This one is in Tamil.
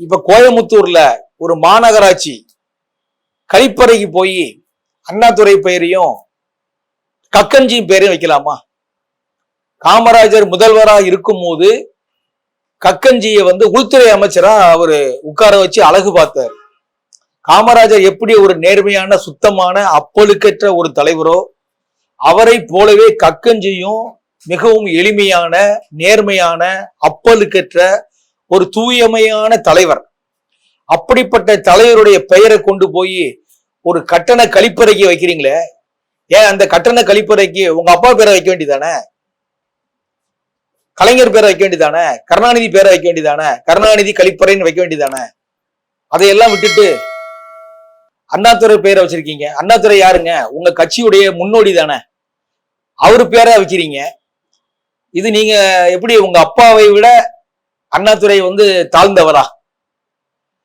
இப்ப கோயமுத்தூர்ல ஒரு மாநகராட்சி கழிப்பறைக்கு போய் அண்ணாதுரை பெயரையும் கக்கஞ்சியும் பெயரையும் வைக்கலாமா? காமராஜர் முதல்வரா இருக்கும்போது கக்கஞ்சியை வந்து உள்துறை அமைச்சரா அவரு உட்கார வச்சு அழகு பார்த்தார். காமராஜர் எப்படி ஒரு நேர்மையான சுத்தமான அப்பழுக்கற்ற ஒரு தலைவரோ அவரை போலவே கக்கஞ்சியும் மிகவும் எளிமையான நேர்மையான அப்பழுக்கற்ற ஒரு தூயமையான தலைவர். அப்படிப்பட்ட தலைவருடைய பெயரை கொண்டு போய் ஒரு கட்டண கழிப்பறைக்கு வைக்கிறீங்களே? ஏன் அந்த கட்டண கழிப்பறைக்கு உங்க அப்பா பேரை வைக்க வேண்டியதானே? கலைஞர் பேரை வைக்க வேண்டியதானே? கருணாநிதி பேரை வைக்க வேண்டியதானே? கருணாநிதி கழிப்பறைன்னு வைக்க வேண்டியதானே? அதையெல்லாம் விட்டுட்டு அண்ணாதுரை பேரை வச்சிருக்கீங்க. அண்ணாதுரை யாருங்க? உங்க கட்சியுடைய முன்னோடி தானே அவரு பேரை வைக்கிறீங்க. இது நீங்க எப்படி உங்க அப்பாவை விட அண்ணாதுரை வந்து தாழ்ந்தவரா?